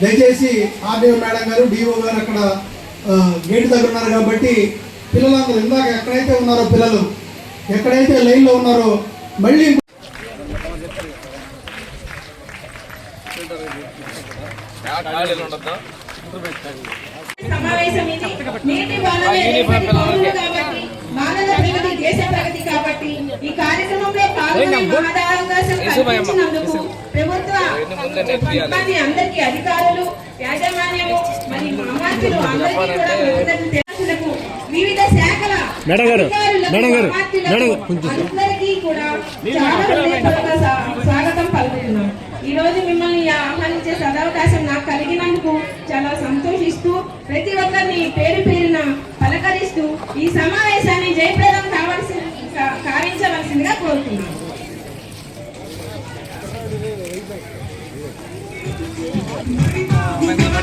దయచేసి RDO madam గారు DO గారు అక్కడ గేట్ దగ్గర ఉన్నారు కాబట్టి పిల్లలందరూ ఇందాక ఎక్కడైతే ఉన్నారో పిల్లలు ఎక్కడైతే లైన్లో ఉన్నారో మళ్ళీ సమావేశం ఇది. నీటి వనరులే రేపటి పౌరులు కాబట్టి మానవ ప్రగతి దేశ ప్రగతి కాబట్టి ఈ కార్యక్రమంలో పాల్గొనే మహదావకాశం కల్పించినందుకు ప్రభుత్వ సిబ్బంది అందరికీ అధికారులు యాజమాన్యము మరి అమాత్యులు అందరికీ కూడా కృతజ్ఞతలు వివిధ శాఖల అందరికీ కూడా చాలా హృదయపూర్వక స్వా- స్వాగతం పలుకుతున్నాం. ఈ రోజు మిమ్మల్ని ఆహ్వానించే సదవకాశం నాకు కలిగినందుకు చాలా సంతోషిస్తూ ప్రతి ఒక్కరిని పేరు పేరున పలకరిస్తూ ఈ సమావేశాన్ని జయప్రదం కావాల్సి కావించవలసిందిగా కోరుతున్నాను.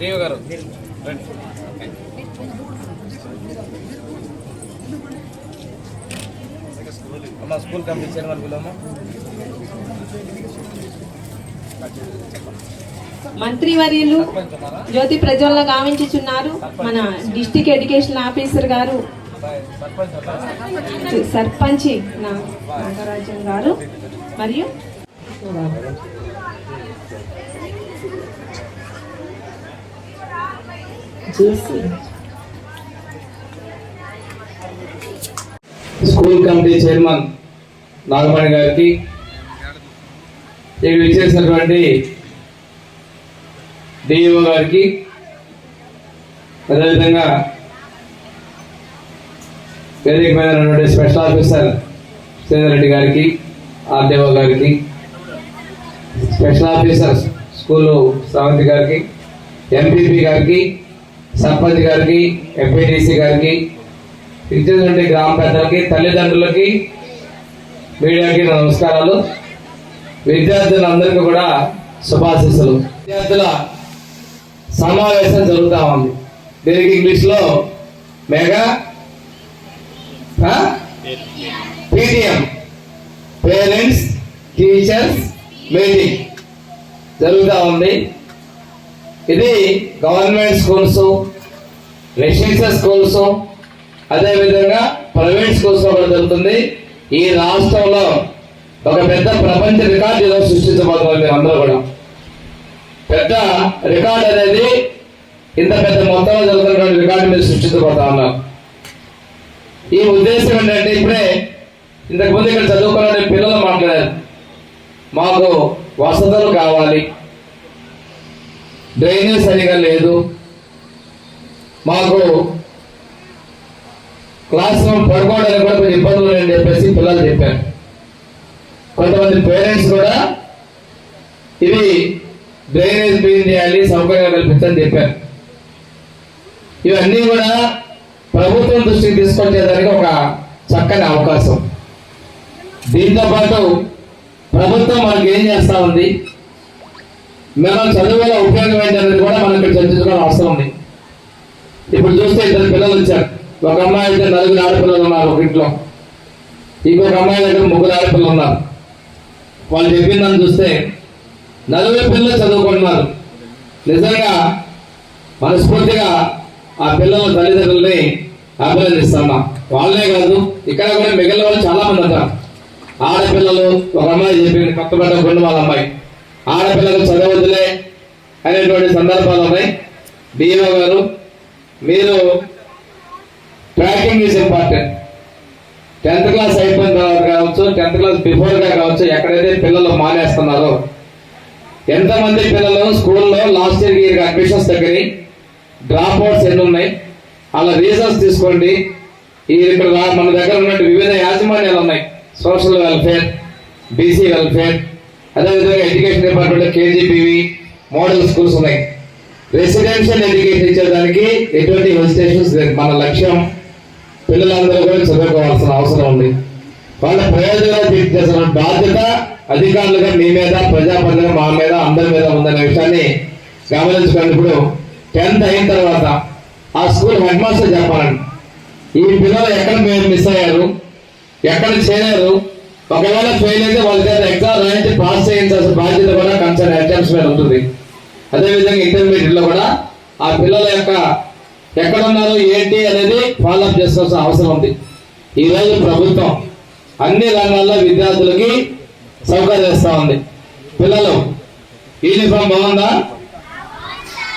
డిఓ గారు. రండి. అమ్మ స్కూల్ కమిటీ చైర్మన్ పిల్లమ్మ మంత్రివర్యులు జ్యోతి ప్రజ్వలన గావించుచున్నారు. మన డిస్టిక్ ఎడ్యుకేషన్ ఆఫీసర్ గారు. సర్పంచ్ నాగరాజన్ గారు. మరియు చూసి స్కూల్ కమిటీ చైర్మన్ నాగమణి గారికి ఇక్కడ ఇచ్చేసినటువంటి డిఓ గారికి అదేవిధంగా వేదిక మీద ఉన్నటువంటి స్పెషల్ ఆఫీసర్ శ్రీధర్ గారికి ఆర్డీఓ గారికి స్పెషల్ ఆఫీసర్ స్కూలు శ్రావంతి గారికి ఎంపీపీ గారికి సర్పంచ్ గారికి ఎంపీటీసీ గారికి ఇచ్చేటువంటి గ్రామ పెద్దలకి తల్లిదండ్రులకి మీడియాకి నమస్కారాలు. విద్యార్థులందరికీ కూడా శుభాశీస్సులు. విద్యార్థుల సమావేశం జరుగుతూ ఉంది. దీనికి ఇంగ్లీష్లో mega PTM. Parents teachers meeting జరుగుతూ ఉంది. ఇది గవర్నమెంట్ స్కూల్స్ రెసిడెన్షియల్ స్కూల్స్ అదేవిధంగా ప్రైవేట్ స్కూల్స్ కూడా జరుగుతుంది. ఈ రాష్ట్రంలో ఒక పెద్ద ప్రపంచ రికార్డు ఈరోజు సృష్టించబోతున్నారు మీరు అందరూ కూడా. పెద్ద రికార్డు అనేది ఇంత పెద్ద మొత్తంలో జరుగుతున్నటువంటి రికార్డు మీరు సృష్టించబోతా ఉన్నారు. ఈ ఉద్దేశం ఏంటంటే ఇప్పుడే ఇంతకుముందు ఇక్కడ చదువుకున్న పిల్లలు మాట్లాడారు. మాకు వసతులు కావాలి. డ్రైనేజ్ సరిగా లేదు. మాకు క్లాస్ రూమ్ పడుకోవడానికి కూడా కొంచెం ఇబ్బందులు అని చెప్పేసి పిల్లలు చెప్పారు. కొంతమంది పేరెంట్స్ కూడా ఇవి డ్రైనేజ్ క్లీన్ చేయాలి సౌకర్యం కల్పించని చెప్పారు. ఇవన్నీ కూడా ప్రభుత్వం దృష్టికి తీసుకొచ్చేదానికి ఒక చక్కని అవకాశం. దీంతో పాటు ప్రభుత్వం మనకి ఏం చేస్తూ ఉంది? మనం చదువుల ఉపయోగం ఏంటనేది కూడా మనం ఇక్కడ చర్చించుకోవాల్సిన అవసరం ఉంది. ఇప్పుడు చూస్తే ఇద్దరు పిల్లలు వచ్చారు. ఒక అమ్మాయి అయితే నలుగురు ఆడపిల్లలు ఉన్నారు ఒక ఇంట్లో. ఇంకొక అమ్మాయి దగ్గర ముగ్గురు ఆడపిల్లలు ఉన్నారు. వాళ్ళు చెప్పిందని చూస్తే నలుగురు పిల్లలు చదువుకుంటున్నారు. నిజంగా మనస్ఫూర్తిగా ఆ పిల్లల తల్లిదండ్రుల్ని అభినందిస్తామా? వాళ్ళే కాదు ఇక్కడ కూడా మిగిలిన వాళ్ళు చాలా మంది ఉంటారు. ఆడపిల్లలు ఒక అమ్మాయి చెప్పింది కొత్తపేట కొండ వాళ్ళ అమ్మాయి. ఆడపిల్లలు చదవద్దులే అనేటువంటి సందర్భాలు ఉన్నాయి. డిఓ గారు మీరు tracking is important. Tenth class అయిపోయిన తర్వాత కావచ్చు టెన్త్ క్లాస్ బిఫోర్గా కావచ్చు ఎక్కడైతే పిల్లలు మానేస్తున్నారో ఎంతమంది పిల్లలు స్కూల్లో లాస్ట్ ఇయర్ ఇయర్ అడ్మిషన్స్ దగ్గర డ్రాప్ అవుట్స్ ఎన్ని ఉన్నాయి అలా రీజన్స్ తీసుకోండి. ఈ ఇక్కడ మన దగ్గర ఉన్నట్టు వివిధ యాజమాన్యాలు ఉన్నాయి. సోషల్ వెల్ఫేర్ బీసీ వెల్ఫేర్ అదేవిధంగా education department KGBV model schools ఉన్నాయి. రెసిడెన్షియల్ ఎడ్యుకేషన్ ఇచ్చేదానికి ఎటువంటి హెజిటేషన్స్ లేదు. మన లక్ష్యం పిల్లలందరూ కూడా చదువుకోవాల్సిన అవసరం ఉంది. వాళ్ళ ప్రయోజనాలు తీర్చేసిన బాధ్యత అధికారులుగా మీ మీద ప్రజాప్రతిగా మా మీద అందరి మీద ఉందనే విషయాన్ని గమనించుకోండి ఇప్పుడు టెన్త్ అయిన తర్వాత ఆ స్కూల్ హెడ్ మాస్టర్ చెప్పాలండి. ఈ పిల్లలు ఎక్కడ మేము మిస్ అయ్యారు? ఎక్కడ చేరారు? ఒకవేళ ఫెయిల్ అయితే వాళ్ళ దగ్గర ఎగ్జామ్ రాయించి పాస్ చేయించాల్సిన బాధ్యత కూడా కన్సర్న్ ఎగ్జామ్స్ మీద ఉంటుంది. అదేవిధంగా ఇంటర్మీడియట్లో కూడా ఆ పిల్లల యొక్క ఎక్కడున్నారు ఏంటి అనేది ఫాలోఅప్ చేసుకోవాల్సిన అవసరం ఉంది. ఈ రోజు ప్రభుత్వం అన్ని రంగాల్లో విద్యార్థులకి సౌకర్యం ఇస్తా ఉంది. పిల్లలు యూనిఫామ్ బాగుందా?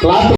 క్లాత్